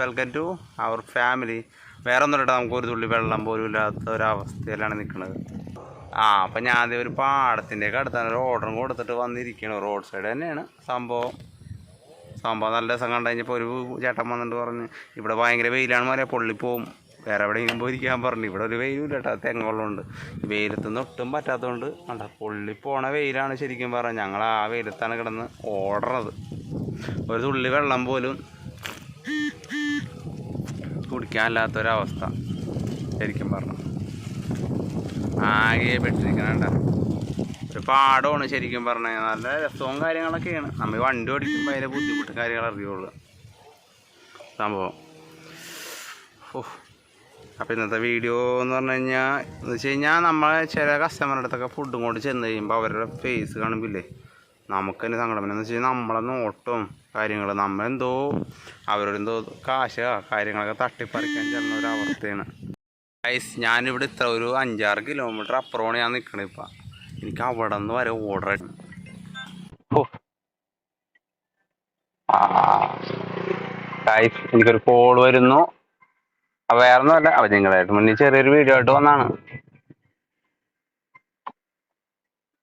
Welcome to our family വേറെ ഒന്നും ഇട്ടാൽ നമുക്ക് ഒരു തുള്ളി വെള്ളം പോലും ഇല്ലാത്ത ഒരവസ്ഥയിലാണ് നിൽക്കുന്നത്. ആ അപ്പം ഞാൻ ആദ്യം ഒരു പാടത്തിന്റെ ഒക്കെ അടുത്താണ് ഒരു ഓർഡറും കൊടുത്തിട്ട് വന്നിരിക്കണം. റോഡ് സൈഡ് തന്നെയാണ് സംഭവം. സംഭവം നല്ല രസം കണ്ടു കഴിഞ്ഞപ്പോൾ ഒരു ചേട്ടൻ വന്നിട്ട് പറഞ്ഞ് ഇവിടെ ഭയങ്കര വെയിലാണ് പറയാം പൊള്ളിപ്പോവും വേറെ എവിടെയെങ്കിലും പോയി ഇരിക്കാൻ പറഞ്ഞു. ഇവിടെ ഒരു വെയിലും ഇല്ല കേട്ടോ തെങ്ങുള്ളതുകൊണ്ട് ഈ വെയിലത്ത് നിന്ന് ഒട്ടും പറ്റാത്തതുകൊണ്ട് കണ്ട പൊള്ളിപ്പോണ വെയിലാണ് ശരിക്കും പറഞ്ഞാൽ ഞങ്ങൾ ആ വെയിലത്താണ് കിടന്ന് ഓടണത്. ഒരു തുള്ളി വെള്ളം പോലും കുടിക്കാനില്ലാത്തൊരവസ്ഥ. ശരിക്കും പറഞ്ഞു. ആകെ പെട്ടിരിക്കണ ഒരു പാടമാണ് ശരിക്കും പറഞ്ഞാൽ നല്ല രസവും കാര്യങ്ങളൊക്കെയാണ്. നമ്മൾ വണ്ടി ഓടിക്കുമ്പോൾ അതിന്റെ ബുദ്ധിമുട്ട് കാര്യങ്ങൾ അറിയുള്ളൂ. സംഭവം. ഓഹ് അപ്പോൾ ഇന്നത്തെ വീഡിയോ എന്ന് പറഞ്ഞു കഴിഞ്ഞാൽ എന്ന് വെച്ച് കഴിഞ്ഞാൽ നമ്മളെ ചില കസ്റ്റമറുടെ അടുത്തൊക്കെ ഫുഡും കൊണ്ട് ചെന്ന് കഴിയുമ്പോൾ അവരുടെ ഫേസ് കാണുമ്പില്ലേ? നമുക്ക് തന്നെ സങ്കടം. പിന്നെ എന്ന് വെച്ച് കഴിഞ്ഞാൽ നമ്മളെ നോട്ടും കാര്യങ്ങൾ നമ്മളെന്തോ അവരോടെന്തോ കാശ കാര്യങ്ങളൊക്കെ തട്ടിപ്പറിക്കാൻ ചെല്ലുന്ന ഒരു അവസ്ഥയാണ്. ഐസ് ഞാനിവിടെ ഇത്ര ഒരു അഞ്ചാറ് കിലോമീറ്റർ അപ്പുറമാണ് ഞാൻ നിൽക്കണത് ഇപ്പം. എനിക്ക് അവിടെ നിന്ന് വരെ ഓർഡർ എനിക്കൊരു കോൾ വരുന്നു. വേറെ ഒന്നുമല്ല അപ്പം നിങ്ങളായിട്ട് മുന്നിൽ ചെറിയൊരു വീഡിയോ ആയിട്ട് വന്നാണ്.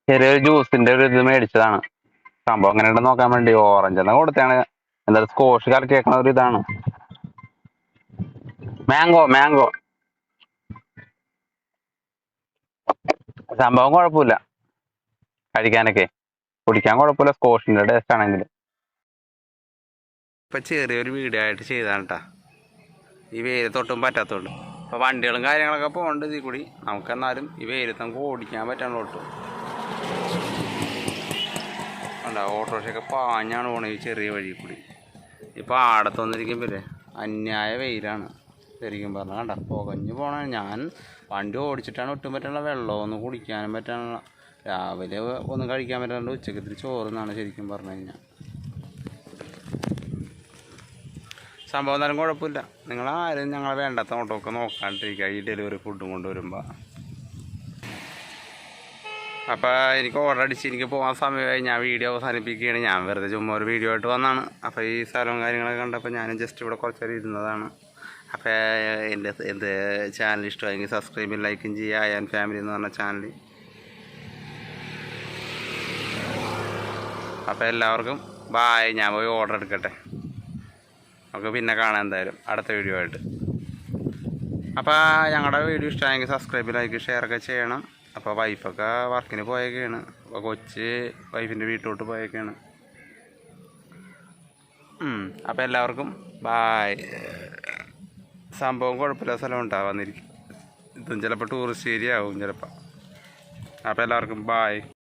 ചെറിയൊരു ജ്യൂസിന്റെ ഒരു ഇത് മേടിച്ചതാണ്. സംഭവം അങ്ങനെ ഉണ്ടെന്ന് നോക്കാൻ വേണ്ടി ഓറഞ്ച് എന്നാ കൊടുത്താണ് എന്താ സ്കോഷ് കലക്കിയേക്കണ ഒരു ഇതാണ്. മാംഗോ മാംഗോ സംഭവം കുഴപ്പമില്ല. കഴിക്കാനൊക്കെ. കുടിക്കാൻ കുഴപ്പമില്ല. സ്കോഷിന്റെ ടേസ്റ്റ് ആണെങ്കിൽ. ഇപ്പൊ ചെറിയൊരു വീഡിയോ ആയിട്ട് ചെയ്താണ് കേട്ടാ ഈ തൊട്ടും പറ്റാത്തോളൂ അപ്പോൾ വണ്ടികളും കാര്യങ്ങളൊക്കെ പോകേണ്ടത് ഇതിൽ കൂടി. നമുക്കെന്നാലും ഈ വെയിലത്ത് നമുക്ക് ഓടിക്കാൻ പറ്റാണ്ട് ഓട്ടോ ഉണ്ടാവും ഓട്ടോറിക്ഷയൊക്കെ പാഞ്ഞാണ് പോണത് ഈ ചെറിയ വഴി കൂടി. ഇപ്പോൾ ആടത്ത് വന്നിരിക്കുമ്പോഴേ അന്യായ വെയിലാണ്. ശരിക്കും പറഞ്ഞാൽ കണ്ട? പുകഞ്ഞ് പോണ ഞാൻ വണ്ടി ഓടിച്ചിട്ടാണ് ഒട്ടും പറ്റാനുള്ള വെള്ളമൊന്നും കുടിക്കാനും പറ്റാനുള്ള രാവിലെ ഒന്നും കഴിക്കാൻ പറ്റാണ്ട് ഉച്ചയ്ക്ക് ഇത്തിരി ചോറുന്നാണ് ശരിക്കും പറഞ്ഞു കഴിഞ്ഞാൽ സംഭവം എന്നാലും കുഴപ്പമില്ല. നിങ്ങളാരും ഞങ്ങളെ വേണ്ടാത്ത ഓട്ടമൊക്കെ നോക്കാണ്ടിരിക്കുക. ഈ ഡെലിവറി ഫുഡും കൊണ്ടുവരുമ്പോൾ അപ്പോൾ എനിക്ക് ഓർഡർ അടിച്ച് എനിക്ക് പോകാൻ സമയമായി. ഞാൻ വീഡിയോ അവസാനിപ്പിക്കുകയാണ്. ഞാൻ വെറുതെ ചുമ്മാ ഒരു വീഡിയോ ആയിട്ട് വന്നാണ്. അപ്പോൾ ഈ സ്ഥലവും കാര്യങ്ങളൊക്കെ കണ്ടപ്പോൾ ഞാൻ ജസ്റ്റ് ഇവിടെ കുറച്ച് നേരം ഇരുന്നതാണ്. അപ്പോൾ എന്റെ എന്റെ ചാനൽ ഇഷ്ടമായെങ്കിൽ സബ്സ്ക്രൈബും ലൈക്കും ചെയ്യുക. അയാൻ ഫാമിലി എന്ന് പറഞ്ഞ ചാനൽ അപ്പോൾ എല്ലാവർക്കും ബായ് ഞാൻ പോയി ഓർഡർ എടുക്കട്ടെ. നമുക്ക് പിന്നെ കാണാം എന്തായാലും അടുത്ത വീഡിയോ ആയിട്ട്. അപ്പോൾ ഞങ്ങളുടെ വീഡിയോ ഇഷ്ടമായെങ്കിൽ സബ്സ്ക്രൈബ് ലൈക്ക് ഷെയർ ഒക്കെ ചെയ്യണം. അപ്പോൾ വൈഫൊക്കെ വർക്കിന് പോയൊക്കെയാണ് അപ്പോൾ കൊച്ച് വൈഫിന്റെ വീട്ടിലോട്ട് പോയൊക്കെയാണ് അപ്പോൾ എല്ലാവർക്കും ബായ് സംഭവം കുഴപ്പമില്ല സ്ഥലം ഉണ്ടാവാന്നിരിക്കും ഇതും ചിലപ്പോൾ ടൂറിസ്റ്റ് ഏരിയ ആവും ചിലപ്പോൾ അപ്പോൾ എല്ലാവർക്കും ബായ്